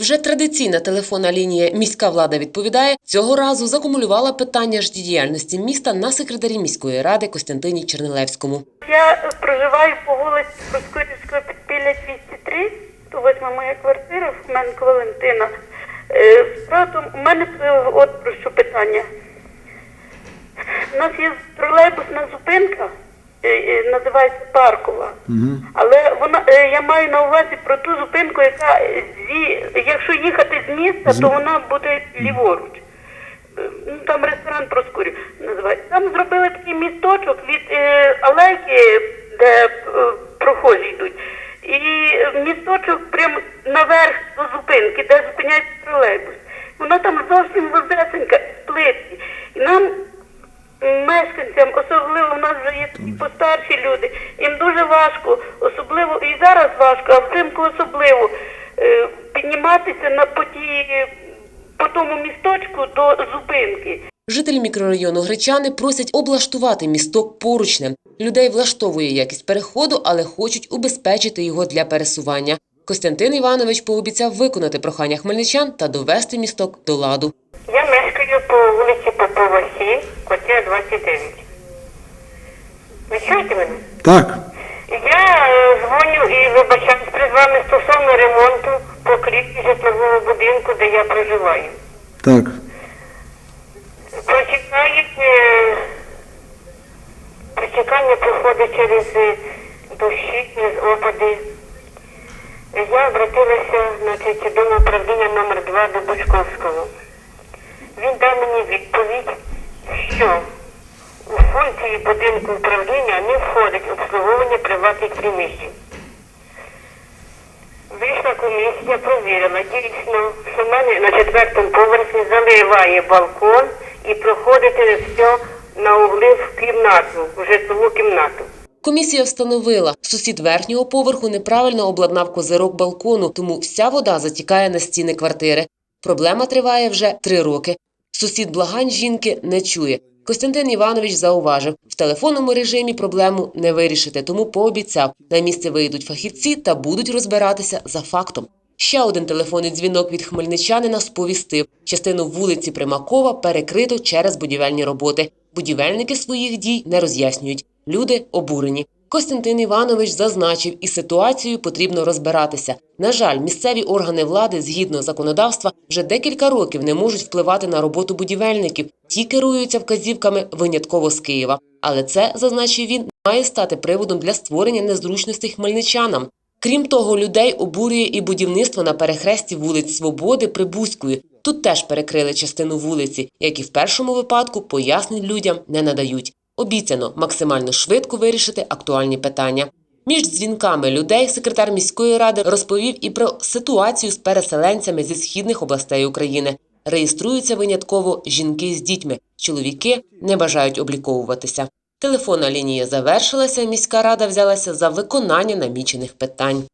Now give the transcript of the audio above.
Вже традиційна телефонна лінія міська влада відповідає цього разу закумулювала питання життєдіяльності міста на секретарі міської ради Костянтині Чернилевському. Я е, проживаю по вулиці Проскурівського підпілля 203, то восьма моя квартира, Фоменко Валентина. Е, Справа у мене е, от про що питання. У нас є тролейбусна зупинка, е, е, називається Паркова. Але вона е, я маю на увазі про ту зупинку, яка зі, якщо їхати з міста, то вона буде ліворуч. Ну, там ресторан Проскурів називається. Там зробили такий місточок від е, алейки, де е, прохожі йдуть. І місточок прямо наверх до зупинки, де зупиняється тролейбус. Вона там зовсім вузесенька, з плитки. І нам, мешканцям, особливо в нас вже є постарші люди, їм дуже важко, особливо і зараз важко, а взимку особливо е, підніматися на по тій, по тому місточку до зупинки. Жителі мікрорайону Гречани просять облаштувати місток поручнем. Людей влаштовує якість переходу, але хочуть убезпечити його для пересування. Костянтин Іванович пообіцяв виконати прохання хмельничан та довести місток до ладу. По вулиці Попова 7, квартира 29. Ви чуєте мене? Так, Я е, дзвоню і вибачаюсь перед вами стосовно ремонту покрівлі житлового будинку, де я проживаю. так. Протікають, е, протікання проходить через е, дощі, через опади. Я обратилася значить, до управління номер 2 до Бучковського. Він дав мені відповідь, що у функції будинку управління не входить обслуговування приватних приміщень. Вийшла комісія, провірила дійсно, що в мене на четвертому поверсі заливає балкон і проходити все на угли в кімнату, в житлову кімнату. Комісія встановила, сусід верхнього поверху неправильно обладнав козирок балкону, тому вся вода затікає на стіни квартири. Проблема триває вже три роки. Сусід благань жінки не чує. Костянтин Іванович зауважив, в телефонному режимі проблему не вирішити, тому пообіцяв, на місце вийдуть фахівці та будуть розбиратися за фактом. Ще один телефонний дзвінок від хмельничанина сповістив, частину вулиці Примакова перекрито через будівельні роботи. Будівельники своїх дій не роз'яснюють. Люди обурені. Костянтин Іванович зазначив, і ситуацією потрібно розбиратися. На жаль, місцеві органи влади, згідно законодавства, вже декілька років не можуть впливати на роботу будівельників. Ті керуються вказівками винятково з Києва. Але це, зазначив він, має стати приводом для створення незручностей хмельничанам. Крім того, людей обурює і будівництво на перехресті вулиць Свободи Прибузької. Тут теж перекрили частину вулиці, як і в першому випадку пояснень людям не надають. Обіцяно максимально швидко вирішити актуальні питання. Між дзвінками людей секретар міської ради розповів і про ситуацію з переселенцями зі східних областей України. Реєструються винятково жінки з дітьми. Чоловіки не бажають обліковуватися. Телефонна лінія завершилася. Міська рада взялася за виконання намічених питань.